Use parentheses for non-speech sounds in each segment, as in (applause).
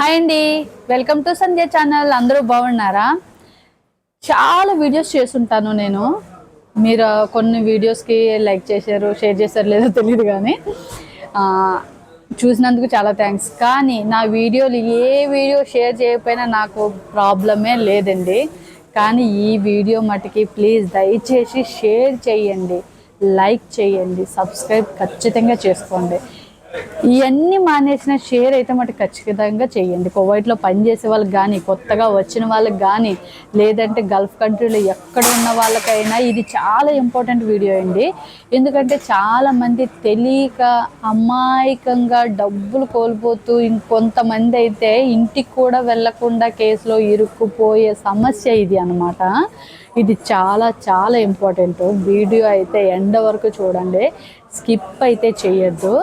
Hi అండి. Welcome to Sandhya channel. అందరూ బాగున్నారా? చాలా వీడియోస్ చేస్తుంటాను నేను. మీరు కొన్ని వీడియోస్కి లైక్ చేశారు షేర్ చేశారు లేదో తెలియదు కానీ చూసినందుకు చాలా థ్యాంక్స్. కానీ నా వీడియోలు ఏ వీడియో షేర్ చేయకపోయినా నాకు ప్రాబ్లమే లేదండి. కానీ ఈ వీడియో మటుకి ప్లీజ్ దయచేసి షేర్ చేయండి. లైక్ చేయండి. సబ్స్క్రైబ్ ఖచ్చితంగా చేసుకోండి. ఇవన్నీ మానేసిన షేర్ అయితే మటు ఖచ్చితంగా చేయండి. కువైట్లో పనిచేసే వాళ్ళకి కానీ కొత్తగా వచ్చిన వాళ్ళకి కానీ లేదంటే గల్ఫ్ కంట్రీలో ఎక్కడ ఉన్న వాళ్ళకైనా ఇది చాలా ఇంపార్టెంట్ వీడియో అండి. ఎందుకంటే చాలామంది తెలియక అమాయకంగా డబ్బులు కోల్పోతూ ఇంకొంతమంది అయితే ఇంటికి కూడా వెళ్ళకుండా కేసులో ఇరుక్కుపోయే సమస్య ఇది అన్నమాట. ఇది చాలా చాలా ఇంపార్టెంట్ వీడియో అయితే ఎండ వరకు చూడండి. స్కిప్ అయితే చేయొద్దు.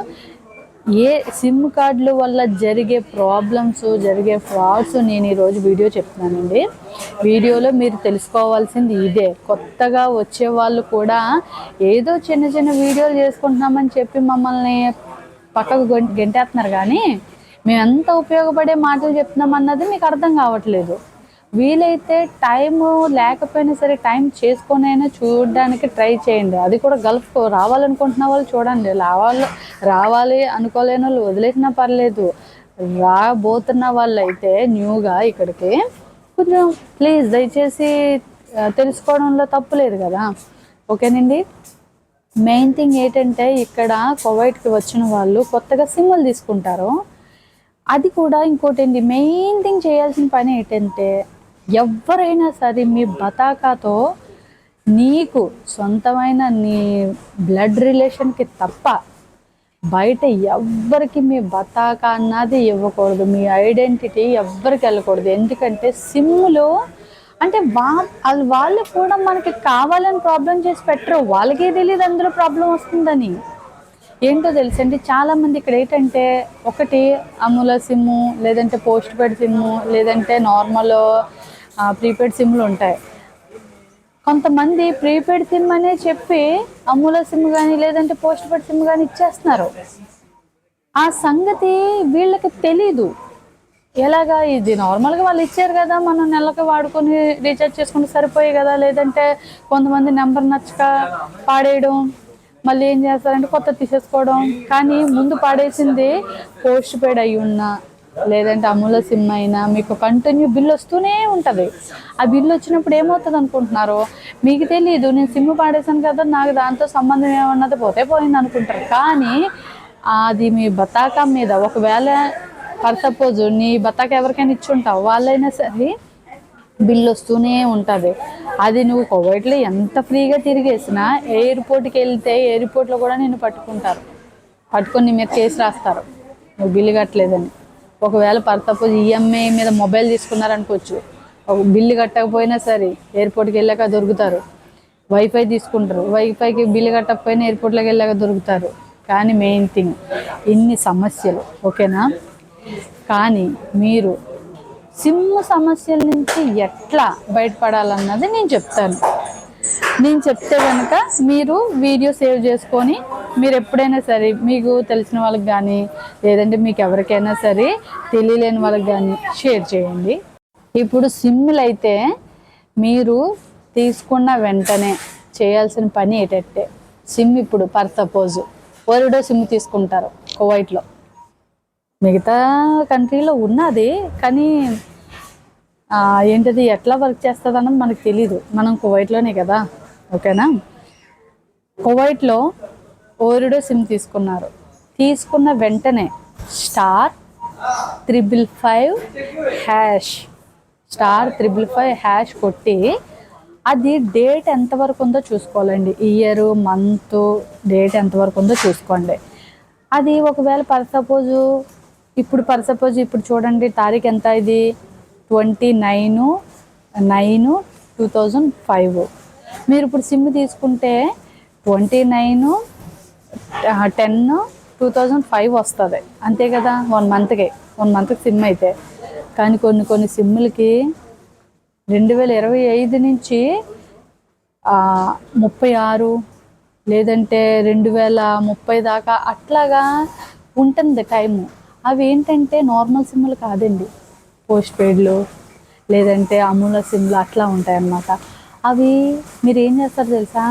ఏ సిమ్ కార్డుల వల్ల జరిగే ప్రాబ్లమ్స్ జరిగే ఫ్రాడ్స్ నేను ఈరోజు వీడియో చెప్తున్నానండి. వీడియోలో మీరు తెలుసుకోవాల్సింది ఇదే. కొత్తగా వచ్చే వాళ్ళు కూడా ఏదో చిన్న చిన్న వీడియోలు చేసుకుంటున్నామని చెప్పి మమ్మల్ని పక్కకు గెంటేస్తున్నారు కానీ మేము ఎంత ఉపయోగపడే మాటలు చెప్తున్నాం అన్నది మీకు అర్థం కావట్లేదు. వీలైతే టైం లేకపోయినా సరే టైం చేసుకొనైనా చూడడానికి ట్రై చేయండి. అది కూడా గల్ఫ్ రావాలనుకుంటున్న వాళ్ళు చూడండి. రావాలి రావాలి అనుకోలేని వాళ్ళు వదిలేసినా పర్లేదు. రాబోతున్న వాళ్ళైతే న్యూగా ఇక్కడికి కొంచెం ప్లీజ్ దయచేసి తెలుసుకోవడంలో తప్పు లేదు కదా. ఓకేనండి? మెయిన్ థింగ్ ఏంటంటే ఇక్కడ కువైట్కి వచ్చిన వాళ్ళు కొత్తగా సిమ్ములు తీసుకుంటారు. అది కూడా ఇంకోటి మెయిన్ థింగ్ చేయాల్సిన పని ఏంటంటే ఎవరైనా సరే మీ బతాకాతో నీకు సొంతమైన నీ బ్లడ్ రిలేషన్కి తప్ప బయట ఎవ్వరికి మీ బతాక అన్నది ఇవ్వకూడదు. మీ ఐడెంటిటీ ఎవ్వరికి వెళ్ళకూడదు. ఎందుకంటే సిమ్లో అంటే వా అది వాళ్ళు కూడా మనకి కావాలని ప్రాబ్లం చేసి పెట్టరు. వాళ్ళకే తెలియదు అందులో ప్రాబ్లం వస్తుందని. ఏంటో తెలుసండి చాలామంది ఇక్కడ ఏంటంటే ఒకటి అమూల సిమ్ము లేదంటే పోస్ట్ పెయిడ్ సిమ్ము లేదంటే నార్మల్ ప్రీపెయిడ్ సిమ్లు ఉంటాయి. కొంతమంది ప్రీపెయిడ్ సిమ్ అనే చెప్పి అమూల సిమ్ కానీ లేదంటే పోస్ట్ పెయిడ్ సిమ్ కానీ ఇచ్చేస్తున్నారు. ఆ సంగతి వీళ్ళకి తెలీదు. ఎలాగా ఇది నార్మల్గా వాళ్ళు ఇచ్చారు కదా మనం నెలకి వాడుకొని రీఛార్జ్ చేసుకుంటే సరిపోయి కదా లేదంటే కొంతమంది నెంబర్ నచ్చక పాడేయడం మళ్ళీ ఏం చేస్తారంటే కొత్త తీసేసుకోవడం. కానీ ముందు పాడేసింది పోస్ట్ పెయిడ్ అయి ఉన్నా లేదంటే అమూల సిమ్ అయినా మీకు కంటిన్యూ బిల్ వస్తూనే ఉంటుంది. ఆ బిల్ వచ్చినప్పుడు ఏమవుతుంది అనుకుంటున్నారు మీకు తెలియదు నేను సిమ్ పాడేశాను కదా నాకు దాంతో సంబంధం ఏమన్నది పోతే పోయింది అనుకుంటారు. కానీ అది మీ బతాకా మీద ఒకవేళ ఫర్ సపోజ్ నీ బతాక ఎవరికైనా ఇచ్చుంటావు వాళ్ళైనా సరే బిల్ వస్తూనే ఉంటుంది. అది నువ్వు కోవిడ్లో ఎంత ఫ్రీగా తిరిగేసినా ఎయిర్పోర్ట్కి వెళ్తే ఎయిర్పోర్ట్లో కూడా నిన్ను పట్టుకుంటారు. పట్టుకొని నీ మీద కేసు రాస్తారు. నువ్వు బిల్లు కట్టలేదని. ఒకవేళ పర్తపోజ్ ఈఎంఐ మీద మొబైల్ తీసుకున్నారనుకోవచ్చు. ఒక బిల్లు కట్టకపోయినా సరే ఎయిర్పోర్ట్కి వెళ్ళాక దొరుకుతారు. వైఫై తీసుకుంటారు. వైఫైకి బిల్లు కట్టకపోయినా ఎయిర్పోర్ట్లోకి వెళ్ళాక దొరుకుతారు. కానీ మెయిన్ థింగ్ ఇన్ని సమస్యలు ఓకేనా? కానీ మీరు సిమ్ సమస్యల నుంచి ఎట్లా బయటపడాలన్నది నేను చెప్తాను. నేను చెప్తే కనుక మీరు వీడియో సేవ్ చేసుకొని మీరు ఎప్పుడైనా సరే మీకు తెలిసిన వాళ్ళకి కానీ లేదంటే మీకు ఎవరికైనా సరే తెలియలేని వాళ్ళకి కానీ షేర్ చేయండి. ఇప్పుడు సిమ్లు అయితే మీరు తీసుకున్న వెంటనే చేయాల్సిన పని ఏంటంటే సిమ్ ఇప్పుడు పర్ సపోజ్ ఓరిడో సిమ్ తీసుకుంటారు కువైట్లో. మిగతా కంట్రీలో ఉన్నది కానీ ఏంటది ఏంటిది ఎట్లా వర్క్ చేస్తుంది అన్నది మనకు తెలీదు. మనం కువైట్లోనే కదా ఓకేనా? కువైట్లో ఓరిడో సిమ్ తీసుకున్నారు. తీసుకున్న వెంటనే star triple five hash star triple five hash కొట్టి అది డేట్ ఎంతవరకు ఉందో చూసుకోవాలండి. ఇయర్ మంత్ డేట్ ఎంతవరకు ఉందో చూసుకోండి. అది ఒకవేళ పర్ సపోజు ఇప్పుడు పర్ సపోజ్ ఇప్పుడు చూడండి తారీఖు ఎంత ఇది? Twenty nine nine two thousand five. మీరు ఇప్పుడు సిమ్ తీసుకుంటే twenty nine ten two thousand five వస్తుంది. అంతే కదా? వన్ మంత్కి వన్ మంత్కి సిమ్ అయితే. కానీ కొన్ని కొన్ని సిమ్లకి రెండు వేల ఇరవై ఐదు నుంచి ముప్పై ఆరు లేదంటే రెండు వేల ముప్పై దాకా అట్లాగా ఉంటుంది టైము అవి ఏంటంటే నార్మల్ సిమ్లు కాదండి. పోస్ట్ పెయిడ్లు లేదంటే అమూల సిమ్లు అట్లా ఉంటాయి అన్నమాట అవి మీరు ఏం చేస్తారు తెలుసా?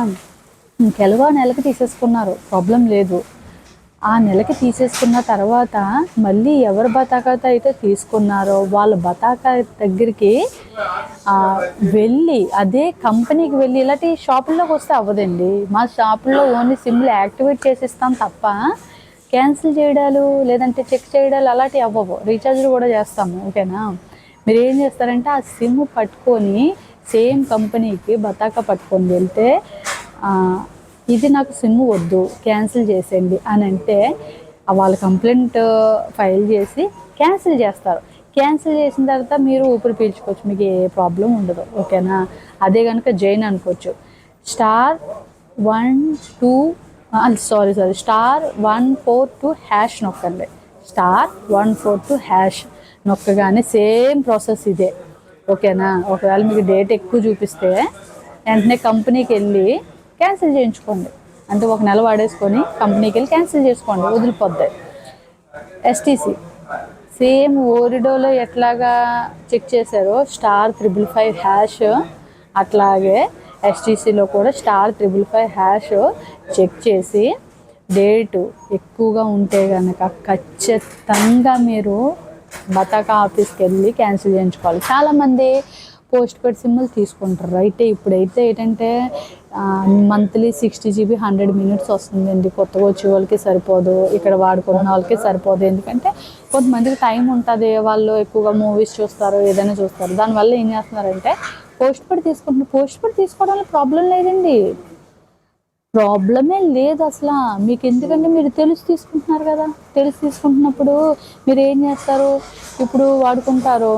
ఇంకెలవా నెలకి తీసేసుకున్నారు. ప్రాబ్లం లేదు. ఆ నెలకి తీసేసుకున్న తర్వాత మళ్ళీ ఎవరు బతాకాతో అయితే తీసుకున్నారో వాళ్ళ బతాకా దగ్గరికి వెళ్ళి అదే కంపెనీకి వెళ్ళి ఇలాంటి షాపుల్లోకి వస్తే అవ్వదండి. మా షాపుల్లో ఓన్లీ సిమ్లు యాక్టివేట్ చేసిస్తాం తప్ప క్యాన్సిల్ చేయడాలు లేదంటే చెక్ చేయడాలు అలాంటివి అవ్వవు. రీఛార్జ్లు కూడా చేస్తాము ఓకేనా? మీరు ఏం చేస్తారంటే ఆ సిమ్ పట్టుకొని సేమ్ కంపెనీకి బతాకా పట్టుకొని వెళ్తే ఇది నాకు సిమ్ వద్దు క్యాన్సిల్ చేసేయండి అని అంటే వాళ్ళ కంప్లైంట్ ఫైల్ చేసి క్యాన్సిల్ చేస్తారు. క్యాన్సిల్ చేసిన తర్వాత మీరు ఊపిరి పీల్చుకోవచ్చు మీకు ఏ ప్రాబ్లం ఉండదు ఓకేనా? అదే కనుక జైన్ అనుకోవచ్చు. Star one two sorry sorry star one four two hash నొక్కండి. Star one four two hash నొక్కగానే same process ఇదే ఓకేనా? ఒకవేళ మీకు డేట్ ఎక్కువ చూపిస్తే వెంటనే కంపెనీకి వెళ్ళి క్యాన్సిల్ చేయించుకోండి. అంటే ఒక నెల వాడేసుకొని కంపెనీకి వెళ్ళి క్యాన్సిల్ చేసుకోండి. వదిలిపోద్ది. ఎస్టీసీ సేమ్ ఓరిడోలో ఎట్లాగా చెక్ చేశారో? స్టార్ త్రిబుల్ ఫైవ్ హ్యాష్ అట్లాగే ఎస్టీసీలో కూడా star triple five hash check చేసి డేటు ఎక్కువగా ఉంటే కనుక ఖచ్చితంగా మీరు బతాకా ఆఫీస్కి వెళ్ళి క్యాన్సిల్ చేయించుకోవాలి. చాలామంది పోస్ట్ పెయిడ్ సిమ్లు తీసుకుంటారు. అయితే ఇప్పుడైతే ఏంటంటే monthly sixty GB hundred minutes వస్తుందండి. కొత్తగా వచ్చే వాళ్ళకి సరిపోదు. ఇక్కడ వాడుకున్న వాళ్ళకి సరిపోదు. ఎందుకంటే కొంతమందికి టైం ఉంటుంది. వాళ్ళు ఎక్కువగా మూవీస్ చూస్తారు ఏదైనా చూస్తారు. దానివల్ల ఏం చేస్తున్నారంటే పోస్ట్ పడి తీసుకుంటున్నారు పోస్ట్ పడి తీసుకోవడంలో ప్రాబ్లం లేదండి. ప్రాబ్లమే లేదు అసలు. మీకు ఎందుకంటే మీరు తెలిసి తీసుకుంటున్నారు కదా. తెలిసి తీసుకుంటున్నప్పుడు మీరు ఏం చేస్తారు? ఇప్పుడు వాడుకుంటారు.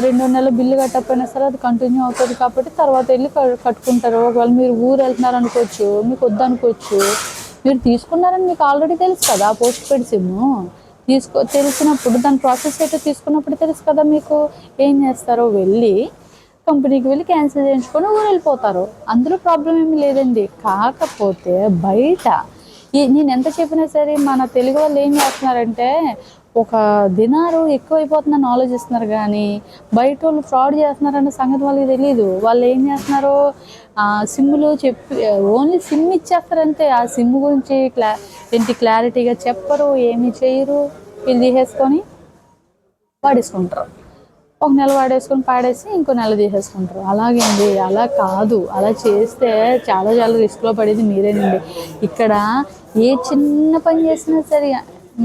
రెండు నెలలు బిల్లు కట్టకపోయినా సరే అది కంటిన్యూ అవుతుంది కాబట్టి తర్వాత వెళ్ళి క- కట్టుకుంటారు. ఒకవేళ మీరు ఊరు వెళ్తున్నారు అనుకోవచ్చు మీకు వద్దు అనుకోవచ్చు మీరు తీసుకున్నారని మీకు ఆల్రెడీ తెలుసు కదా పోస్ట్ పెయిడ్ సిమ్ తీసుకో తెలిసినప్పుడు దాని ప్రాసెస్ అయితే తీసుకున్నప్పుడు తెలుసు కదా మీకు ఏం చేస్తారో వెళ్ళి కంపెనీకి వెళ్ళి క్యాన్సిల్ చేయించుకొని ఊరు వెళ్ళిపోతారు. అందులో ప్రాబ్లం ఏమి లేదండి. కాకపోతే బయట ఈ నేను ఎంత చెప్పినా సరే మన తెలుగు వాళ్ళు ఏం చేస్తున్నారంటే ఒక దినారు ఎక్కువైపోతుందని ఆలోచిస్తున్నారు కానీ బయట వాళ్ళు ఫ్రాడ్ చేస్తున్నారన్న సంగతి వాళ్ళకి తెలియదు వాళ్ళు ఏం చేస్తున్నారో ఆ, సిమ్లు చెప్పి ఓన్లీ సిమ్ ఇచ్చేస్తారంతే. ఆ సిమ్ గురించి క్లా ఏంటి క్లారిటీగా చెప్పరు ఏమీ చేయరు. వీళ్ళు తీసేసుకొని వాడేసుకుంటారు. ఒక నెల వాడేసుకొని పాడేసి ఇంకో నెల తీసేసుకుంటారు. అలాగండి అలా కాదు. అలా చేస్తే చాలా చాలా రిస్క్లో పడేది మీరేనండి. ఇక్కడ ఏ చిన్న పని చేసినా సరే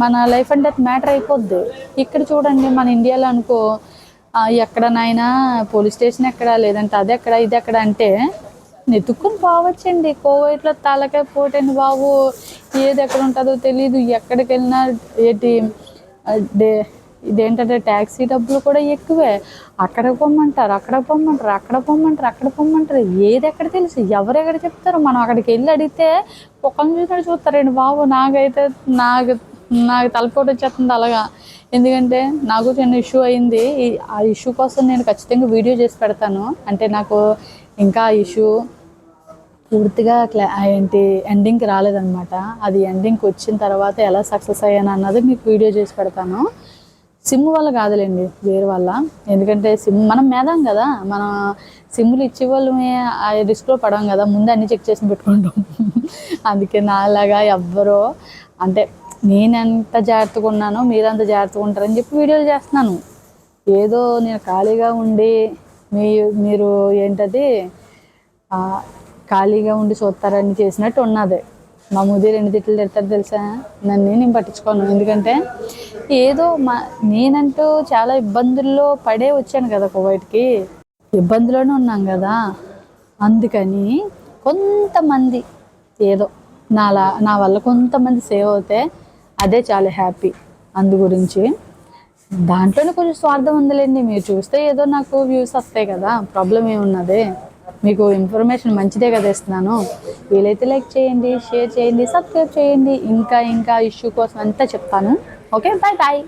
మన లైఫ్ అండ్ డెత్ మ్యాటర్ అయిపోద్ది. ఇక్కడ చూడండి మన ఇండియాలో అనుకో ఎక్కడనైనా పోలీస్ స్టేషన్ ఎక్కడ లేదంటే అది ఎక్కడ ఇది ఎక్కడ అంటే నెతుక్కుని పోవచ్చండి. కోవైట్లో తలకాయ పోటండి బాబు. ఏది ఎక్కడ ఉంటుందో తెలియదు ఎక్కడికి వెళ్ళినా ఏంటి డే ఇదేంటంటే ట్యాక్సీ డబ్బులు కూడా ఎక్కువే. అక్కడ పొమ్మంటారు అక్కడ పొమ్మంటారు అక్కడ పొమ్మంటారు అక్కడ పొమ్మంటారు. ఏది ఎక్కడ తెలుసు? ఎవరు ఎక్కడ చెప్తారు? మనం అక్కడికి వెళ్ళి అడిగితే ఒక్కరిని చూసినట్టు చూస్తారండి బాబు? నాకైతే నాకు నాకు తలపోటు వచ్చేస్తుంది అలాగా. ఎందుకంటే నాకు చిన్న ఇష్యూ అయింది. ఆ ఇష్యూ కోసం నేను ఖచ్చితంగా వీడియో చేసి పెడతాను. అంటే నాకు ఇంకా ఆ ఇష్యూ పూర్తిగా క్లా ఏంటి ఎండింగ్కి రాలేదనమాట అది ఎండింగ్కి వచ్చిన తర్వాత ఎలా సక్సెస్ అయ్యాను అన్నది మీకు వీడియో చేసి పెడతాను. సిమ్ వల్ల కాదులేండి వేరే వల్ల. ఎందుకంటే సిమ్ మనం మేధాం కదా. మనం సిమ్లు ఇచ్చే వాళ్ళు ఆ రిస్క్లో పడం కదా. ముందే అన్ని చెక్ చేసి పెట్టుకుంటాం. (laughs) అందుకే నాలాగా ఎవ్వరో అంటే నేను ఎంత జాగ్రత్తగా ఉన్నానో మీరు అంత జాగ్రత్తగా ఉంటారని చెప్పి వీడియోలు చేస్తున్నాను. ఏదో నేను ఖాళీగా ఉండి మీ మీరు ఏంటది? ఖాళీగా ఉండి చూస్తారని చేసినట్టు ఉన్నది. మా ముది రెండు తిట్లు తిడతారు తెలుసా? నన్ను నేను పట్టించుకోను. ఎందుకంటే ఏదో మా నేనంటూ చాలా ఇబ్బందుల్లో పడే వచ్చాను కదా కువైట్కి. ఇబ్బందిలోనే ఉన్నాం కదా. అందుకని కొంతమంది ఏదో నాలా నా వల్ల కొంతమంది సేవ్ అవుతే అదే చాలా హ్యాపీ. అందు గురించి దాంట్లోనే కొంచెం స్వార్థం ఉందిలేండి. మీరు చూస్తే ఏదో నాకు వ్యూస్ వస్తాయి కదా ప్రాబ్లం ఏమున్నది. మీకు ఇన్ఫర్మేషన్ మంచిదే కదా ఇస్తున్నాను. వీలైతే లైక్ చేయండి షేర్ చేయండి సబ్స్క్రైబ్ చేయండి. ఇంకా ఇంకా ఇష్యూ కోసం అంతా చెప్తాను. Okay bye bye.